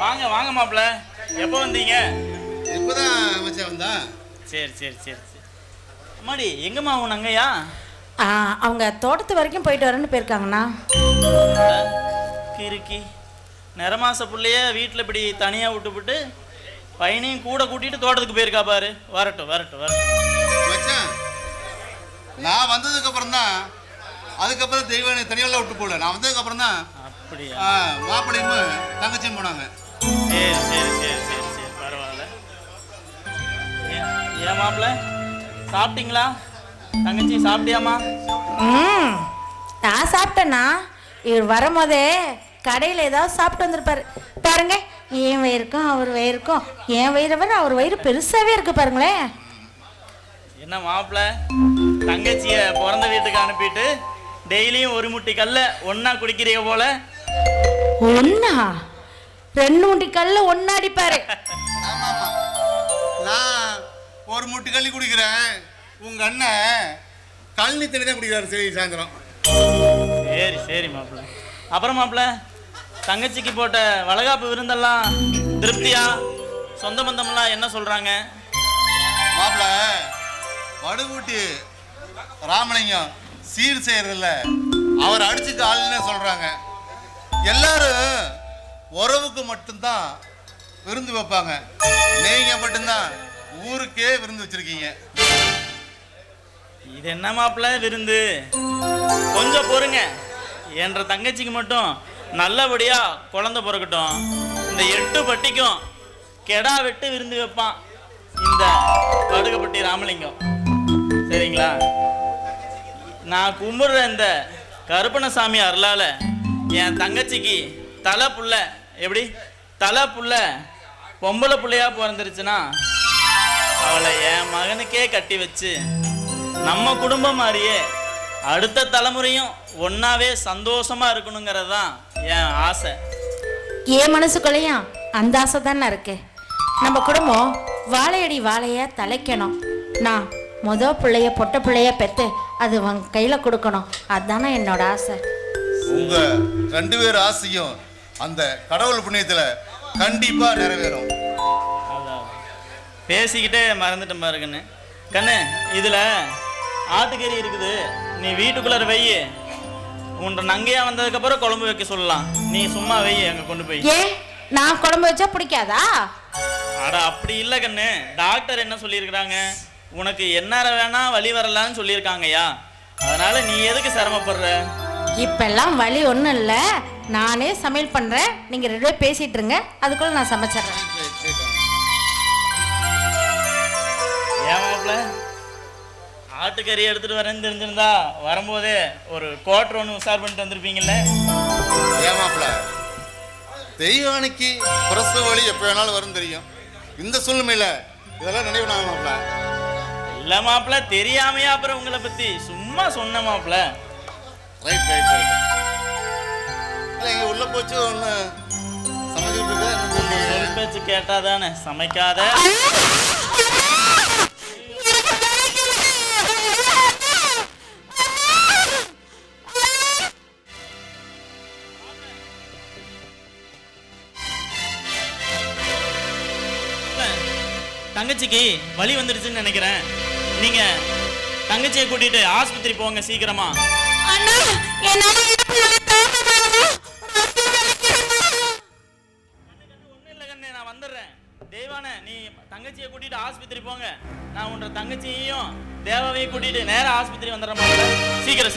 வாங்க வாங்க மாப்பிள்ள. எப்போ வந்தீங்க? இப்பதான் மச்சான் வந்தான் சரி சரி சரி சரி. அம்மாடி எங்கம்மா உன் அங்கையா? அவங்க தோட்டத்து வரைக்கும் போயிட்டு வரேன்னு போயிருக்காங்கண்ணா. கிறுக்கி. நிறமாச புள்ளைய வீட்டில் இப்படி தனியாக விட்டுப்புட்டு பையனையும் கூட கூட்டிட்டு தோட்டத்துக்கு போயிருக்கா பாரு. வரட்டும் வரட்டும் வரட்டும். மச்சான் நான் வந்ததுக்கு அப்புறம் தான் அதுக்கப்புறம் தெய்வம் தனியால விட்டு போகல. நான் வந்ததுக்கு அப்புறம் தான் மாப்பிள்ளையும் தங்கச்சியும் போனாங்க. சரி சரி சரி சரி சரி பரவாயில்ல. ஏன் மாப்பிள்ள? சாப்பிட்டீங்களா? தங்கச்சி சாப்பிட்டியாம்மா? ம் நான் சாப்பிட்டேண்ணா இவர் வரும்போதே கடையில் ஏதாவது சாப்பிட்டு வந்திருப்பாரு. பாருங்க என் வயிறுக்கும் அவர் வயிறுக்கும் என் வயிறை விட அவர் வயிறு பெருசாகவே இருக்கு பாருங்களேன். என்ன மாப்பிள்ள? தங்கச்சிய பிறந்த வீட்டுக்கு அனுப்பிட்டு டெய்லியும் ஒரு முட்டி கல்ல ஒண்ணா குடிக்கிறீங்க போல. ஒன்னா? ரெண்டு முட்டி கல்ல ஒன்னா அடிப்பாரு. நான் ஒரு முட்டு கள்ளி குடிக்கிறேன். உங்க அண்ணன் கழனி தண்ணி தான் குடிக்கிறாரு சரி சாயந்தரம். சரி சரி மாப்பிள்ள. அப்புறம் மாப்பிள்ள தங்கச்சிக்கு போட்ட வளகாப்பு விருந்தெல்லாம் திருப்தியா? சொந்த பந்தம்லாம் என்ன சொல்றாங்க? மாப்பிள்ள வடுகூட்டி ராமலிங்கம் சீர் செய்யறதில்ல. அவர் அடிச்சுட்டு ஆளுன்னு சொல்றாங்க. எல்லாரும் உறவுக்கு மட்டும்தான் விருந்து வைப்பாங்க. நீங்க மட்டும்தான் ஊருக்கே விருந்து வச்சிருக்கீங்க. இது என்ன மாப்பிள்ள விருந்து? கொஞ்சம் பொறுங்க. என்ற தங்கச்சிக்கு மட்டும் நல்லபடியா குழந்தை பிறக்கட்டும். இந்த எட்டு பட்டிக்கும் கெடா வெட்டு விருந்து வைப்பான். இந்த படுகப்பட்டி ராமலிங்கம். சரிங்களா? நான் கும்பிடுற இந்த கருப்பணசாமி அருளால என் தங்கச்சிக்கு தலை புள்ள. எப்படி? தலை புள்ள. பொம்பளை பிள்ளையா பிறந்துருச்சுன்னா அவளை என் மகனுக்கே கட்டி வச்சு நம்ம குடும்பம் மாதிரியே அடுத்த தலைமுறையும் ஒன்னாவே சந்தோஷமா இருக்கணுங்கிறது தான் என் ஆசை. என் மனசுக்குள்ளேயும் அந்த ஆசை தானே இருக்கு. நம்ம குடும்பம் வாழையடி வாழைய தலைக்கணும். நான் முத பிள்ளைய பொட்ட பிள்ளைய பெற்று அது உன் கையில் கொடுக்கணும். அதுதானே என்னோட ஆசை. உங்க ரெண்டு பேர் ஆசையும் அந்த கடவுள் புண்ணியத்துல கண்டிப்பா நிறைவேறும். பேசிக்கிட்டே மறந்துட்டேன் பாருங்கன்னு கண்ணு இதுல ஆட்டுக்கறி இருக்குது. நீ வீட்டுக்குள்ளார வை உன்ற நங்கையா வந்ததுக்கு அப்புறம் குழம்பு வைக்க சொல்லலாம். நீ சும்மா வை அங்க கொண்டு போய். நான் குழம்பு வச்சா பிடிக்காதா? அட அப்படி இல்லை கண்ணு. டாக்டர் என்ன சொல்லியிருக்கிறாங்க? உனக்கு என்ன வேணா வழி வரலான்னு சொல்லியிருக்காங்கய்யா. அதனால நீ எதுக்கு சிரமப்படுற? இப்பெல்லாம் வழி ஒன்றும் இல்லை. நானே சமையல் பண்ணுறேன் நீங்கள் ரெண்டு பேரும் பேசிட்டு இருங்க அதுக்குள்ள நான் சமைச்சிடுறேன். மாப்பிள்ள ஆட்டுக்கறி எடுத்துட்டு வரேன்னு தெரிஞ்சிருந்தா வரும்போதே ஒரு கோட்டர் ஒன்று உஷார் பண்ணிட்டு வந்திருப்பீங்கல்ல? ஏமாப்ல தெய்வானைக்கு பிரசவ வழி எப்போ வேணாலும் வரும் தெரியும். இந்த சூழ்நிலையில இதெல்லாம் நினைவு மாப்ள இல்லை மாப்பிள்ள தெரியாமையா அப்புறம் உங்களை பத்தி சும்மா சொன்ன மாப்பிள்ள ரைட் ரைட் ரைட் இல்லை இங்கே உள்ள போச்சு ஒன்று சமைச்சிட்டு இருக்கா பேச்சு கேட்டால் தானே சமைக்காத. தங்கச்சிக்கு வழி வந்துடுச்சுன்னு நினைக்கிறேன். நீங்கள் தங்கச்சியை கூட்டிகிட்டு ஆஸ்பத்திரி போங்க சீக்கிரமா. இல்ல கண்ணே நான் வந்துடுறேன். நீ தங்கச்சியை கூட்டிட்டு ஆஸ்பத்திரி போங்க. நான் உன்ற தங்கச்சியையும் தேவாவையும் கூட்டிட்டு நேரம் ஆஸ்பத்திரி வந்துடுறேன் சீக்கிரம் சீக்கிரம்.